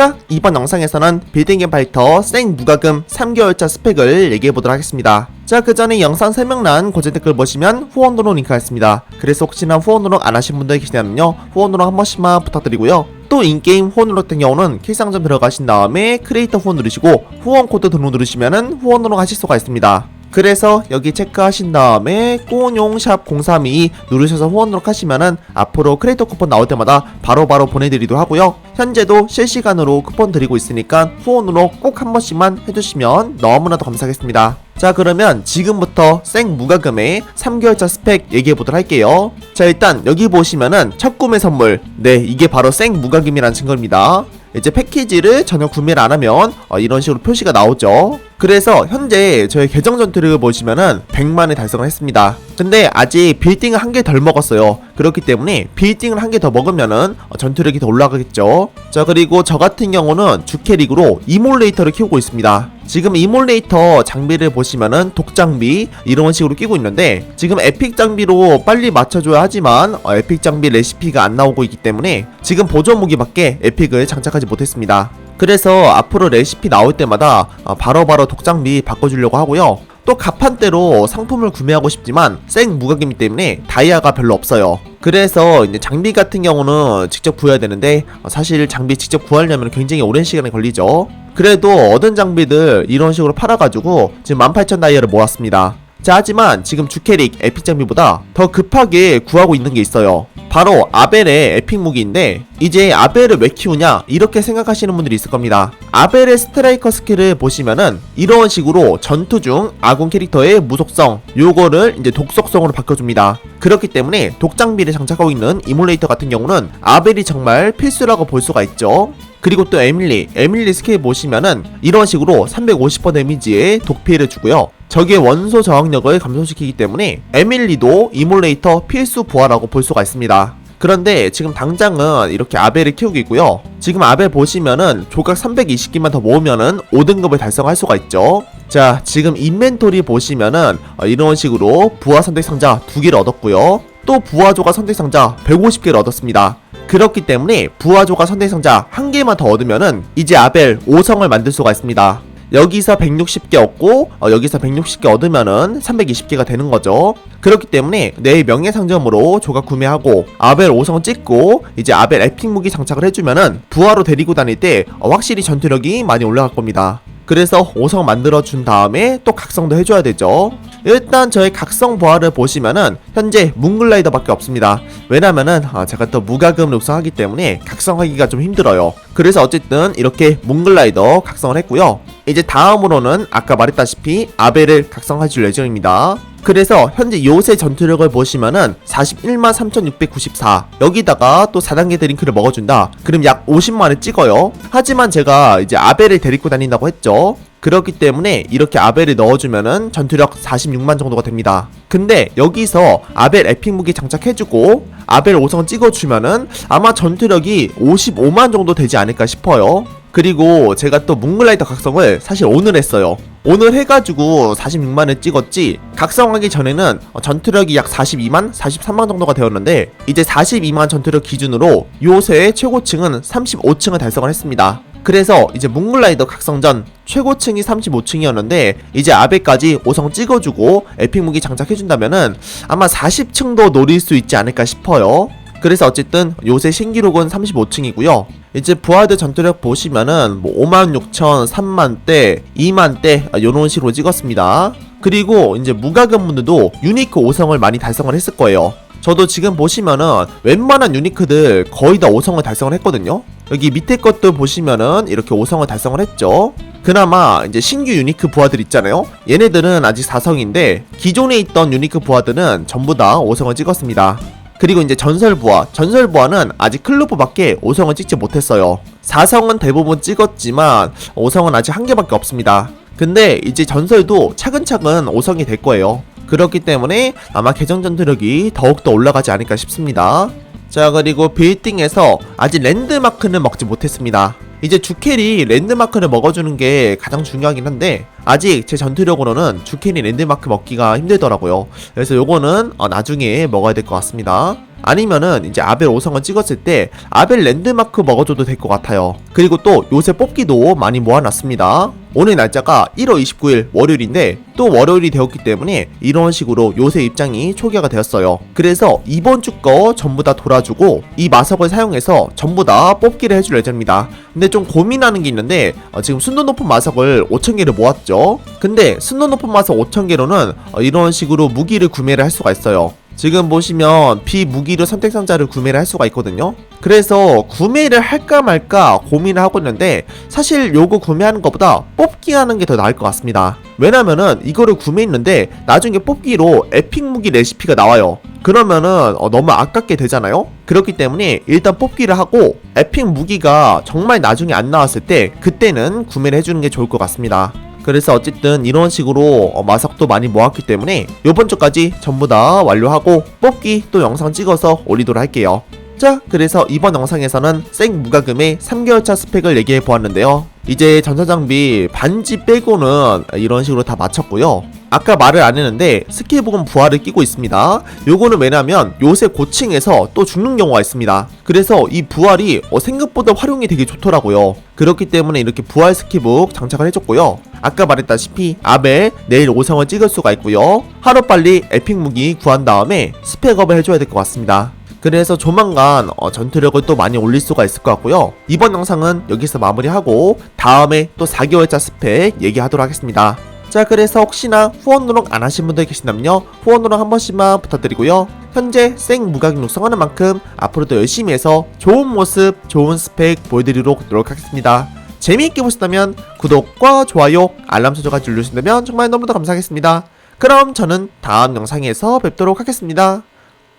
자, 이번 영상에서는 빌딩 파이터 생 무과금 3개월차 스펙을 얘기해보도록 하겠습니다. 자, 그 전에 영상 설명란 고정 댓글 보시면 후원으로 링크가 있습니다. 그래서 혹시나 후원으로 안 하신 분들 계시다면요, 후원으로 한 번씩만 부탁드리고요. 또 인게임 후원으로 같은 경우는 킬상점 들어가신 다음에 크리에이터 후원 누르시고 후원 코드 등록 누르시면은 후원으로 하실 수가 있습니다. 그래서 여기 체크하신 다음에 꼬용샵 032 누르셔서 후원으로 하시면은 앞으로 크리에이터 쿠폰 나올 때마다 바로 바로 보내드리도록 하고요. 현재도 실시간으로 쿠폰 드리고 있으니까 후원으로 꼭 한 번씩만 해주시면 너무나도 감사하겠습니다. 자 그러면 지금부터 생 무과금의 3개월차 스펙 얘기해 보도록 할게요. 자 일단 여기 보시면은 첫 구매 선물 네 이게 바로 생 무과금이라는 증거입니다. 이제 패키지를 전혀 구매를 안 하면 어, 이런 식으로 표시가 나오죠. 그래서 현재 저희 계정 전투를 보시면은 100만을 달성을 했습니다. 근데 아직 빌딩을 한 개 덜 먹었어요. 그렇기 때문에 빌딩을 한 개 더 먹으면은 어, 전투력이 더 올라가겠죠. 자 그리고 저 같은 경우는 주캐릭으로 이몰레이터를 키우고 있습니다. 지금 이몰레이터 장비를 보시면은 독장비 이런 식으로 끼고 있는데 지금 에픽 장비로 빨리 맞춰줘야 하지만 어, 에픽 장비 레시피가 안 나오고 있기 때문에 지금 보조 무기밖에 에픽을 장착하지 못했습니다. 그래서 앞으로 레시피 나올 때마다 어, 바로바로 독장비 바꿔주려고 하고요. 또 가판대로 상품을 구매하고 싶지만 생 무가기이기 때문에 다이아가 별로 없어요. 그래서 이제 장비 같은 경우는 직접 구해야 되는데 어, 사실 장비 직접 구하려면 굉장히 오랜 시간이 걸리죠. 그래도 얻은 장비들 이런 식으로 팔아가지고 지금 18,000 다이아를 모았습니다. 자 하지만 지금 주캐릭 에픽 장비보다 더 급하게 구하고 있는 게 있어요. 바로 아벨의 에픽 무기인데 이제 아벨을 왜 키우냐 이렇게 생각하시는 분들이 있을 겁니다. 아벨의 스트라이커 스킬을 보시면은 이런 식으로 전투 중 아군 캐릭터의 무속성 요거를 이제 독속성으로 바꿔줍니다. 그렇기 때문에 독장비를 장착하고 있는 이몰레이터 같은 경우는 아벨이 정말 필수라고 볼 수가 있죠. 그리고 또 에밀리, 에밀리 스킬 보시면은 이런 식으로 350% 데미지의 독피해를 주고요. 적의 원소 저항력을 감소시키기 때문에 에밀리도 이몰레이터 필수 부하라고 볼 수가 있습니다. 그런데 지금 당장은 이렇게 아벨을 키우고 있고요. 지금 아벨 보시면은 조각 320개만 더 모으면은 5등급을 달성할 수가 있죠. 자, 지금 인벤토리 보시면은 어, 이런 식으로 부하 선택 상자 두 개를 얻었고요. 또 부하 조각 선택 상자 150개를 얻었습니다. 그렇기 때문에 부하조가 선택 상자 한 개만 더 얻으면은 이제 아벨 5성을 만들 수가 있습니다. 여기서 160개 얻고 어, 여기서 160개 얻으면은 320개가 되는 거죠. 그렇기 때문에 내 명예상점으로 조각 구매하고 아벨 5성 찍고 이제 아벨 에픽 무기 장착을 해주면은 부하로 데리고 다닐 때 어, 확실히 전투력이 많이 올라갈 겁니다. 그래서 5성 만들어 준 다음에 또 각성도 해줘야 되죠. 일단 저의 각성 부하를 보시면은 현재 문글라이더 밖에 없습니다. 왜냐면은 아, 제가 또 무가금을 육성하기 때문에 각성하기가 좀 힘들어요. 그래서 어쨌든 이렇게 문글라이더 각성을 했고요. 이제 다음으로는 아까 말했다시피 아벨을 각성해 줄 예정입니다. 그래서 현재 요새 전투력을 보시면은 41만 3694 여기다가 또 4단계 드링크를 먹어준다 그럼 약 50만을 찍어요. 하지만 제가 이제 아벨을 데리고 다닌다고 했죠. 그렇기 때문에 이렇게 아벨을 넣어주면은 전투력 46만 정도가 됩니다. 근데 여기서 아벨 에픽 무기 장착해주고 아벨 5성 찍어주면은 아마 전투력이 55만 정도 되지 않을까 싶어요. 그리고 제가 또 뭉글라이더 각성을 사실 오늘 했어요. 오늘 해가지고 46만을 찍었지 각성하기 전에는 전투력이 약 42만, 43만 정도가 되었는데 이제 42만 전투력 기준으로 요새 최고층은 35층을 달성을 했습니다. 그래서 이제 뭉글라이더 각성전 최고층이 35층이었는데 이제 아베까지 5성 찍어주고 에픽 무기 장착해준다면은 아마 40층도 노릴 수 있지 않을까 싶어요. 그래서 어쨌든 요새 신기록은 35층이고요. 이제 부하드 전투력 보시면은 뭐 5만 6천, 3만 대, 2만 대 요런 식으로 찍었습니다. 그리고 이제 무가금 분들도 유니크 5성을 많이 달성을 했을 거예요. 저도 지금 보시면은 웬만한 유니크들 거의 다 5성을 달성을 했거든요. 여기 밑에 것도 보시면은 이렇게 5성을 달성을 했죠. 그나마 이제 신규 유니크 부하들 있잖아요. 얘네들은 아직 4성인데 기존에 있던 유니크 부하들은 전부 다 5성을 찍었습니다. 그리고 이제 전설 부하, 전설 부하는 아직 클로브밖에 5성을 찍지 못했어요. 4성은 대부분 찍었지만 5성은 아직 한 개밖에 없습니다. 근데 이제 전설도 차근차근 5성이 될 거예요. 그렇기 때문에 아마 계정 전투력이 더욱더 올라가지 않을까 싶습니다. 자 그리고 빌딩에서 아직 랜드마크는 먹지 못했습니다. 이제 주캐리 랜드마크를 먹어주는 게 가장 중요하긴 한데 아직 제 전투력으로는 주캐리 랜드마크 먹기가 힘들더라고요. 그래서 요거는 어, 나중에 먹어야 될 것 같습니다. 아니면은 이제 아벨 5성을 찍었을 때 아벨 랜드마크 먹어줘도 될 것 같아요. 그리고 또 요새 뽑기도 많이 모아놨습니다. 오늘 날짜가 1월 29일 월요일인데 또 월요일이 되었기 때문에 이런 식으로 요새 입장이 초기화가 되었어요. 그래서 이번 주 거 전부 다 돌아주고 이 마석을 사용해서 전부 다 뽑기를 해줄 예정입니다. 근데 좀 고민하는 게 있는데 어, 지금 순도 높은 마석을 5,000개를 모았죠. 근데 순도 높은 마석 5,000개로는 어, 이런 식으로 무기를 구매를 할 수가 있어요. 지금 보시면 비무기류 선택 상자를 구매를 할 수가 있거든요. 그래서 구매를 할까 말까 고민을 하고 있는데 사실 요거 구매하는 것보다 뽑기 하는 게 더 나을 것 같습니다. 왜냐면은 이거를 구매했는데 나중에 뽑기로 에픽 무기 레시피가 나와요. 그러면은 어, 너무 아깝게 되잖아요. 그렇기 때문에 일단 뽑기를 하고 에픽 무기가 정말 나중에 안 나왔을 때 그때는 구매를 해주는 게 좋을 것 같습니다. 그래서 어쨌든 이런 식으로 어, 마석도 많이 모았기 때문에 요번 주까지 전부 다 완료하고 뽑기 또 영상 찍어서 올리도록 할게요. 자, 그래서 이번 영상에서는 생 무과금의 3개월차 스펙을 얘기해 보았는데요. 이제 전사 장비 반지 빼고는 이런 식으로 다 마쳤고요. 아까 말을 안 했는데 스킬복은 부활을 끼고 있습니다. 요거는 왜냐면 요새 고층에서 또 죽는 경우가 있습니다. 그래서 이 부활이 어, 생각보다 활용이 되게 좋더라고요. 그렇기 때문에 이렇게 부활 스킬복 장착을 해줬고요. 아까 말했다시피 아벨 내일 5성을 찍을 수가 있고요. 하루빨리 에픽 무기 구한 다음에 스펙업을 해줘야 될 것 같습니다. 그래서 조만간 어, 전투력을 또 많이 올릴 수가 있을 것 같고요. 이번 영상은 여기서 마무리하고 다음에 또 4개월차 스펙 얘기하도록 하겠습니다. 자 그래서 혹시나 후원 누락 안 하신 분들 계신다면요 후원 누락 한 번씩만 부탁드리고요. 현재 생 무각 육성하는 만큼 앞으로도 열심히 해서 좋은 모습 좋은 스펙 보여드리도록 노력하겠습니다. 재미있게 보셨다면 구독과 좋아요 알람 설정까지 눌러주신다면 정말 너무나 감사하겠습니다. 그럼 저는 다음 영상에서 뵙도록 하겠습니다.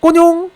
꼬뇽